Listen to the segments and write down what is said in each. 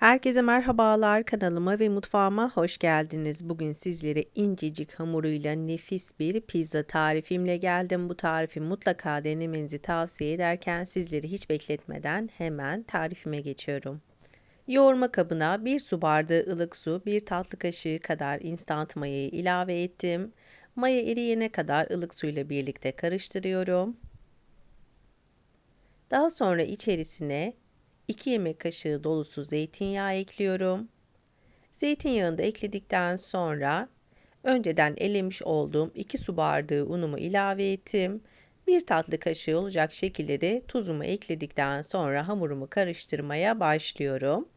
Herkese merhabalar kanalıma ve mutfağıma hoş geldiniz. Bugün sizlere incecik hamuruyla nefis bir pizza tarifimle geldim. Bu tarifi mutlaka denemenizi tavsiye ederken sizleri hiç bekletmeden hemen tarifime geçiyorum. Yoğurma kabına 1 su bardağı ılık su, 1 tatlı kaşığı kadar instant mayayı ilave ettim. Maya eriyene kadar ılık suyla birlikte karıştırıyorum. Daha sonra içerisine 2 yemek kaşığı dolusu zeytinyağı ekliyorum. Zeytinyağını da ekledikten sonra önceden elemiş olduğum 2 su bardağı unumu ilave ettim. 1 tatlı kaşığı olacak şekilde de tuzumu ekledikten sonra hamurumu karıştırmaya başlıyorum.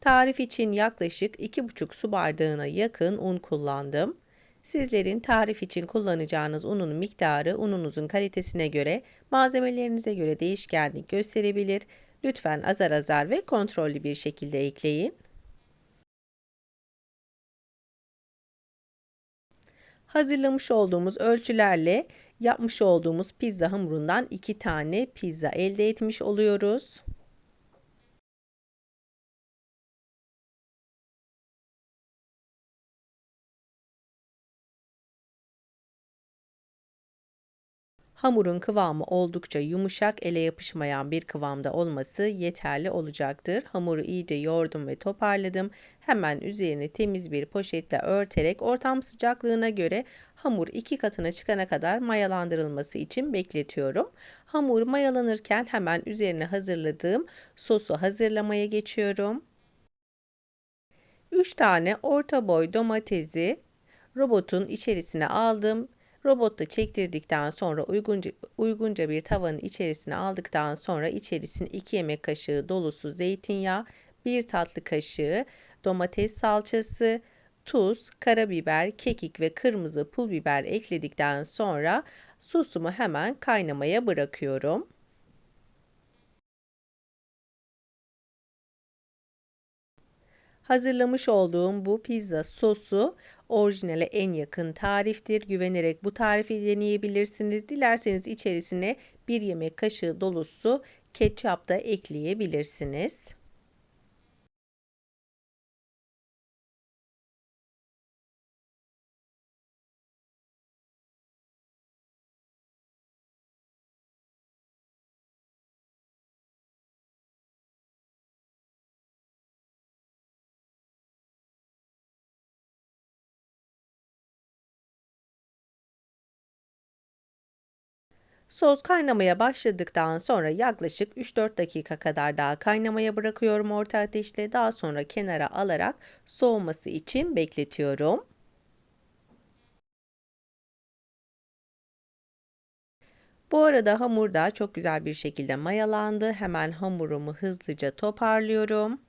Tarif için yaklaşık 2,5 su bardağına yakın un kullandım. Sizlerin tarif için kullanacağınız unun miktarı ununuzun kalitesine göre, malzemelerinize göre değişkenlik gösterebilir. Lütfen azar azar ve kontrollü bir şekilde ekleyin. Hazırlamış olduğumuz ölçülerle yapmış olduğumuz pizza hamurundan iki tane pizza elde etmiş oluyoruz. Hamurun kıvamı oldukça yumuşak, ele yapışmayan bir kıvamda olması yeterli olacaktır. Hamuru iyice yoğurdum ve toparladım. Hemen üzerini temiz bir poşetle örterek ortam sıcaklığına göre hamur iki katına çıkana kadar mayalandırılması için bekletiyorum. Hamur mayalanırken hemen üzerine hazırladığım sosu hazırlamaya geçiyorum. 3 tane orta boy domatesi robotun içerisine aldım. Robotta çektirdikten sonra uygunca, uygunca bir tavanın içerisine aldıktan sonra içerisine 2 yemek kaşığı dolusu zeytinyağı, 1 tatlı kaşığı domates salçası, tuz, karabiber, kekik ve kırmızı pul biber ekledikten sonra sosumu hemen kaynamaya bırakıyorum. Hazırlamış olduğum bu pizza sosu orijinale en yakın tariftir. Güvenerek bu tarifi deneyebilirsiniz. Dilerseniz içerisine bir yemek kaşığı dolusu ketçap da ekleyebilirsiniz. Sos kaynamaya başladıktan sonra yaklaşık 3-4 dakika kadar daha kaynamaya bırakıyorum orta ateşte. Daha sonra kenara alarak soğuması için bekletiyorum. Bu arada hamur da çok güzel bir şekilde mayalandı. Hemen hamurumu hızlıca toparlıyorum.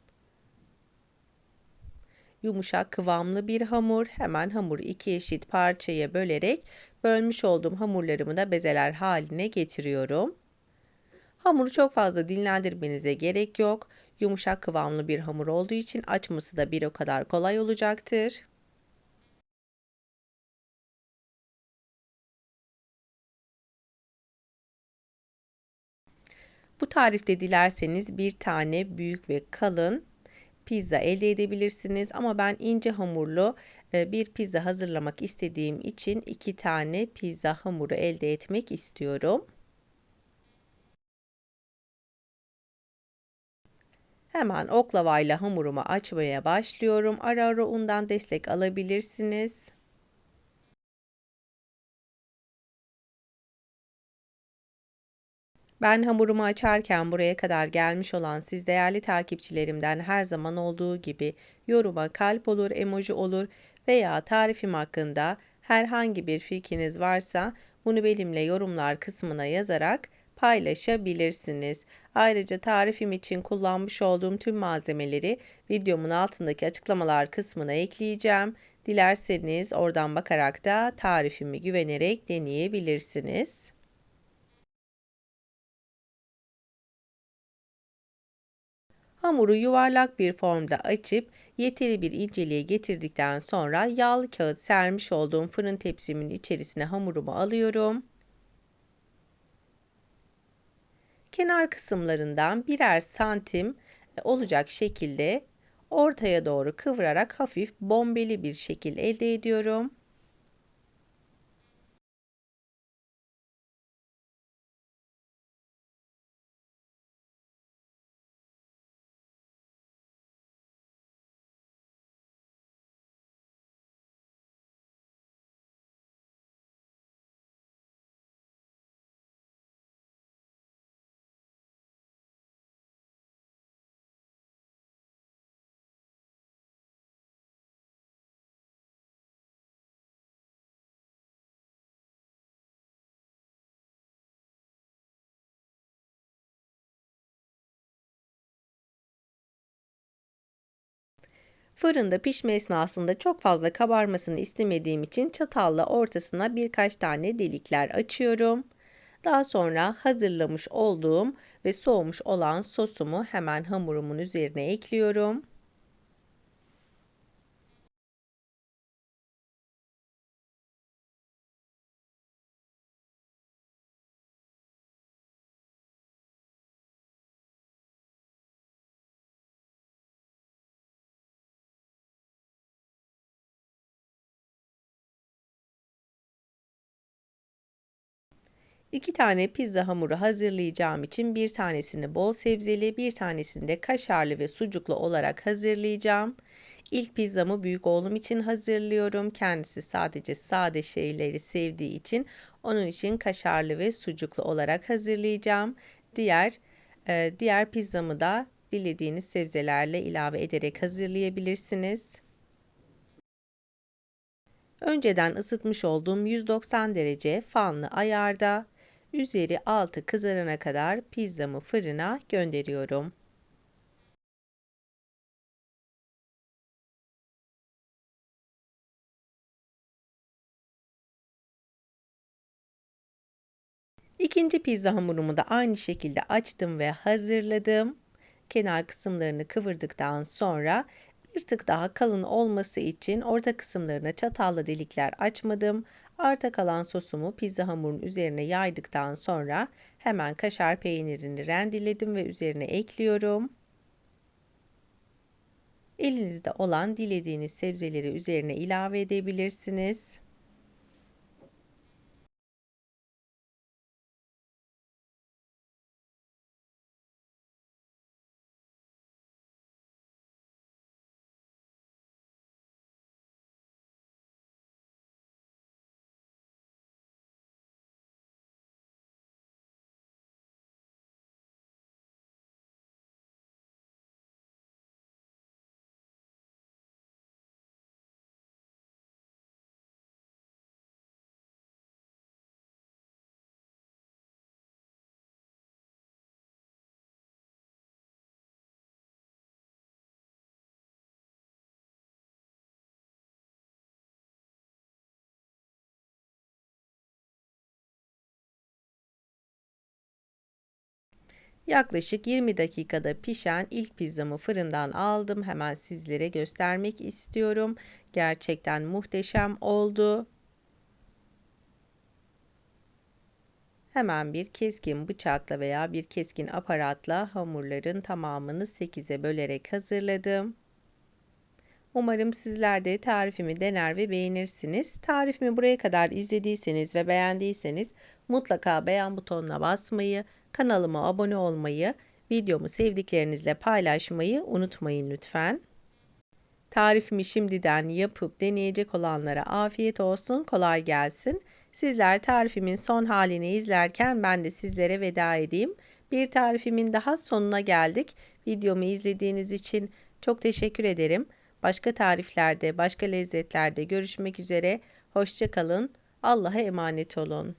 Yumuşak kıvamlı bir hamur. Hemen hamuru iki eşit parçaya bölerek bölmüş olduğum hamurlarımı da bezeler haline getiriyorum. Hamuru çok fazla dinlendirmenize gerek yok. Yumuşak kıvamlı bir hamur olduğu için açması da bir o kadar kolay olacaktır. Bu tarifte dilerseniz bir tane büyük ve kalın pizza elde edebilirsiniz ama ben ince hamurlu bir pizza hazırlamak istediğim için iki tane pizza hamuru elde etmek istiyorum. Hemen oklavayla hamurumu açmaya başlıyorum. Ara ara undan destek alabilirsiniz. Ben hamurumu açarken buraya kadar gelmiş olan siz değerli takipçilerimden her zaman olduğu gibi yoruma kalp olur, emoji olur veya tarifim hakkında herhangi bir fikriniz varsa bunu benimle yorumlar kısmına yazarak paylaşabilirsiniz. Ayrıca tarifim için kullanmış olduğum tüm malzemeleri videomun altındaki açıklamalar kısmına ekleyeceğim. Dilerseniz oradan bakarak da tarifimi güvenerek deneyebilirsiniz. Hamuru yuvarlak bir formda açıp yeteri bir inceliğe getirdikten sonra yağlı kağıt sermiş olduğum fırın tepsimin içerisine hamurumu alıyorum. Kenar kısımlarından birer santim olacak şekilde ortaya doğru kıvırarak hafif bombeli bir şekil elde ediyorum. Fırında pişme esnasında çok fazla kabarmasını istemediğim için çatalla ortasına birkaç tane delikler açıyorum. Daha sonra hazırlamış olduğum ve soğumuş olan sosumu hemen hamurumun üzerine ekliyorum. İki tane pizza hamuru hazırlayacağım için bir tanesini bol sebzeli, bir tanesini de kaşarlı ve sucuklu olarak hazırlayacağım. İlk pizzamı büyük oğlum için hazırlıyorum. Kendisi sadece sade şeyleri sevdiği için onun için kaşarlı ve sucuklu olarak hazırlayacağım. Diğer e, diğer pizzamı da dilediğiniz sebzelerle ilave ederek hazırlayabilirsiniz. Önceden ısıtmış olduğum 190 derece fanlı ayarda Üzeri altı kızarana kadar pizzamı fırına gönderiyorum. İkinci pizza hamurumu da aynı şekilde açtım ve hazırladım. Kenar kısımlarını kıvırdıktan sonra bir tık daha kalın olması için orta kısımlarına çatalla delikler açmadım. Arta kalan sosumu pizza hamurunun üzerine yaydıktan sonra hemen kaşar peynirini rendeledim ve üzerine ekliyorum. Elinizde olan dilediğiniz sebzeleri üzerine ilave edebilirsiniz. Yaklaşık 20 dakikada pişen ilk pizzamı fırından aldım. Hemen sizlere göstermek istiyorum. Gerçekten muhteşem oldu. Hemen bir keskin bıçakla veya bir keskin aparatla hamurların tamamını 8'e bölerek hazırladım. Umarım sizler de tarifimi dener ve beğenirsiniz. Tarifimi buraya kadar izlediyseniz ve beğendiyseniz mutlaka beğen butonuna basmayı, kanalıma abone olmayı, videomu sevdiklerinizle paylaşmayı unutmayın lütfen. Tarifimi şimdiden yapıp deneyecek olanlara afiyet olsun, kolay gelsin. Sizler tarifimin son halini izlerken ben de sizlere veda edeyim. Bir tarifimin daha sonuna geldik. Videomu izlediğiniz için çok teşekkür ederim. Başka tariflerde, başka lezzetlerde görüşmek üzere. Hoşçakalın. Allah'a emanet olun.